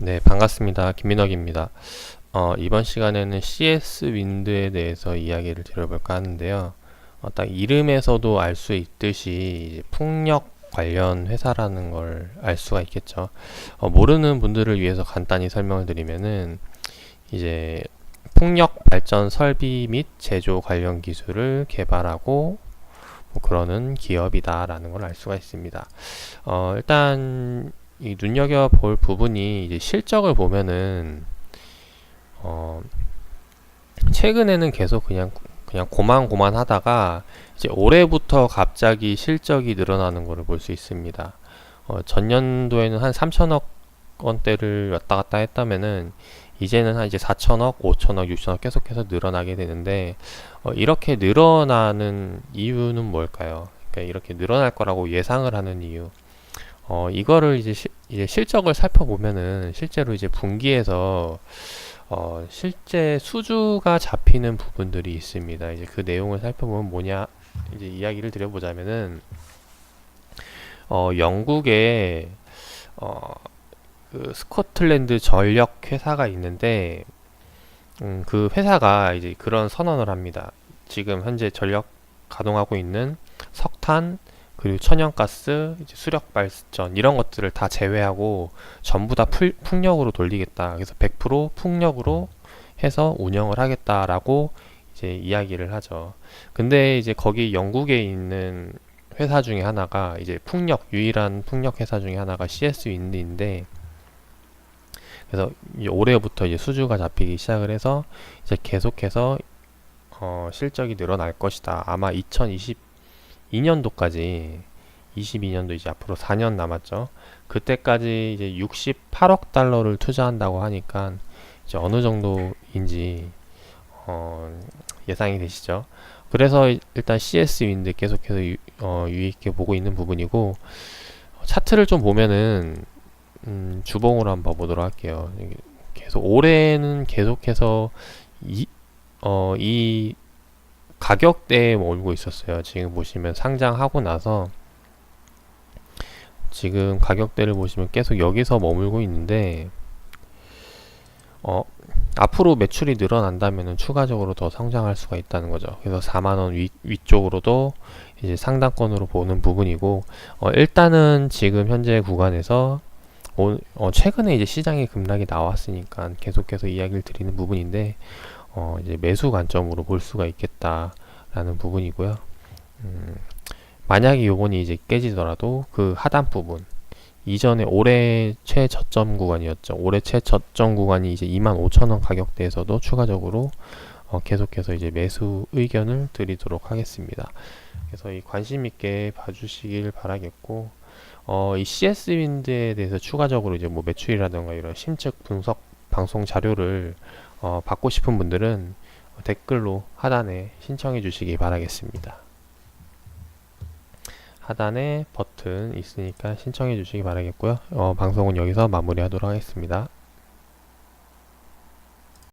네, 반갑습니다. 김민혁입니다. 어, 이번 시간에는 CS 윈드에 대해서 이야기를 드려볼까 하는데요. 어, 딱 이름에서도 알 수 있듯이 이제 풍력 관련 회사라는 걸 알 수가 있겠죠. 어, 모르는 분들을 위해서 간단히 설명을 드리면은 이제 풍력 발전 설비 및 제조 관련 기술을 개발하고 뭐 그러는 기업이다라는 걸 알 수가 있습니다. 어, 일단 이 눈여겨 볼 부분이 이제 실적을 보면은 어 최근에는 계속 그냥 그냥 고만고만 하다가 이제 올해부터 갑자기 실적이 늘어나는 것을 볼 수 있습니다. 어 전년도에는 한 3천억 원대를 왔다 갔다 했다면은 이제는 한 이제 4천억, 5천억, 6천억 계속해서 늘어나게 되는데 어 이렇게 늘어나는 이유는 뭘까요? 그러니까 이렇게 늘어날 거라고 예상을 하는 이유. 어, 이거를 이제, 시, 이제 실적을 살펴보면은 실제로 이제 분기에서 어, 실제 수주가 잡히는 부분들이 있습니다. 이제 그 내용을 살펴보면 뭐냐 이제 이야기를 드려보자면은 어, 영국에 어, 그 스코틀랜드 전력 회사가 있는데 음, 그 회사가 이제 그런 선언을 합니다. 지금 현재 전력 가동하고 있는 석탄, 그리고 천연가스, 수력 발전 이런 것들을 다 제외하고 전부 다 풀, 풍력으로 돌리겠다. 그래서 100% 풍력으로 해서 운영을 하겠다라고 이제 이야기를 하죠. 근데 이제 거기 영국에 있는 회사 중에 하나가 이제 풍력 유일한 풍력 회사 중에 하나가 CS 윈드인데 그래서 올해부터 이제 수주가 잡히기 시작을 해서 이제 계속해서 어, 실적이 늘어날 것이다. 아마 2022년도까지 22년도 이제 앞으로 4년 남았죠. 그때까지 이제 68억 달러를 투자한다고 하니까 이제 어느 정도인지 어, 예상이 되시죠. 그래서 일단 CS 윈드 계속해서 유, 어, 유익게 보고 있는 부분이고 차트를 좀 보면은 음, 주봉으로 한번 보도록 할게요. 계속 올해는 계속해서 이, 어, 이 가격대에 머물고 있었어요. 지금 보시면 상장하고 나서 지금 가격대를 보시면 계속 여기서 머물고 있는데 어, 앞으로 매출이 늘어난다면 추가적으로 더 성장할 수가 있다는 거죠. 그래서 4만원 위, 위쪽으로도 이제 상단권으로 보는 부분이고 어, 일단은 지금 현재 구간에서 오, 어, 최근에 이제 시장에 급락이 나왔으니까 계속해서 이야기를 드리는 부분인데 어, 이제 매수 관점으로 볼 수가 있겠다라는 부분이고요. 음, 만약에 요번이 이제 깨지더라도 그 하단 부분 이전에 올해 최저점 구간이었죠. 올해 최저점 구간이 이제 25,000원 가격대에서도 추가적으로 어, 계속해서 이제 매수 의견을 드리도록 하겠습니다. 그래서 이 관심 있게 봐주시길 바라겠고, 어, 이 CS 윈드에 대해서 추가적으로 이제 뭐 매출이라든가 이런 심측 분석 방송 자료를 어, 받고 싶은 분들은 댓글로 하단에 신청해 주시기 바라겠습니다. 하단에 버튼 있으니까 신청해 주시기 바라겠고요. 어, 방송은 여기서 마무리하도록 하겠습니다.